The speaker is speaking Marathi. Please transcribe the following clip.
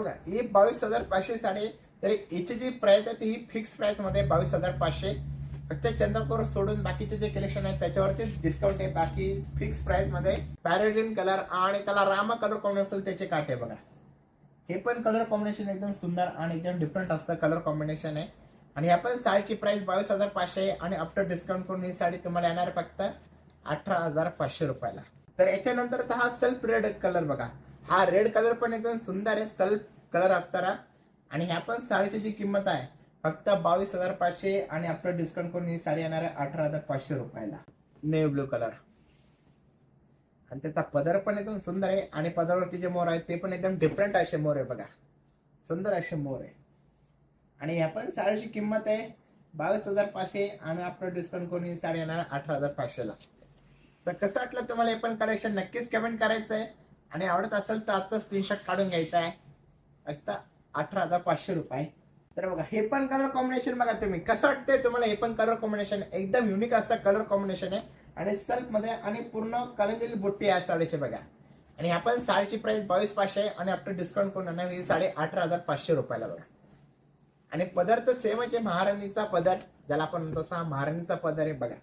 बघा ही बावीस हजार पाचशे साडी तर हिची जी प्राइस आहे ती ही फिक्स प्राइसमध्ये बावीस हजार पाचशे. फक्त चंद्रकोर सोडून बाकीचे जे कलेक्शन आहे त्याच्यावरती डिस्काउंट आहे. बाकी फिक्स प्राइसमध्ये पॅरेडिन कलर आणि त्याला रामा कलर कॉम्बिनेशन त्याचे काटे बघा. हे पण कलर कॉम्बिनेशन एकदम सुंदर आणि एकदम डिफरंट असतं कलर कॉम्बिनेशन आहे. आणि ह्या पण साडीची प्राइस बावीस हजार पाचशे आहे आणि आफ्टर डिस्काउंट करून ही साडी तुम्हाला येणार फक्त अठरा हजार पाचशे रुपयाला. तर याच्यानंतर हा सेल्फ रेड कलर बघा. हा रेड कलर पण एकदम सुंदर आहे. सल्फ कलर असताना. आणि ह्या पण साडीची जी किंमत आहे फक्त बावीस हजार पाचशे आणि आपलं डिस्काउंट करून ही साडी येणार आहे अठरा हजार पाचशे रुपयाला. नेव्ही ब्लू कलर आणि त्याचा पदर पण एकदम सुंदर आहे. आणि पदरावरती जे मोर आहेत ते पण एकदम डिफरंट असे मोर आहे बघा. सुंदर असे मोर आहे. आणि ह्या पण साडीची किंमत आहे बावीस हजार पाचशे आणि आपलं डिस्काउंट करून ही साडी येणार अठरा हजार पाचशेला. तर कसं वाटलं तुम्हाला हे पण कलेक्शन नक्कीच कमेंट करायचं आहे आणि आवडत असेल तर आता स्क्रीनशॉट काढून घ्यायचा आहे. आत्ता अठरा हजार पाचशे रुपये. तर बघा हे पण कलर कॉम्बिनेशन बघा तुम्ही. कसं वाटतंय तुम्हाला हे पण कलर कॉम्बिनेशन एकदम युनिक असं कलर कॉम्बिनेशन आहे. आणि सेल्फमध्ये आणि पूर्ण कलंजली बुट्टी आहे साडीची बघा. आणि आपण साडीची प्राइस बावीस पाचशे आहे. आणि आफ्टर डिस्काउंट करून आणणार? ही साडे अठरा हजार पाचशे रुपयाला बघा. आणि पदार्थ सेमच आहे महाराणीचा पदर ज्याला आपण म्हणतो तसा महाराणीचा पदर आहे बघा.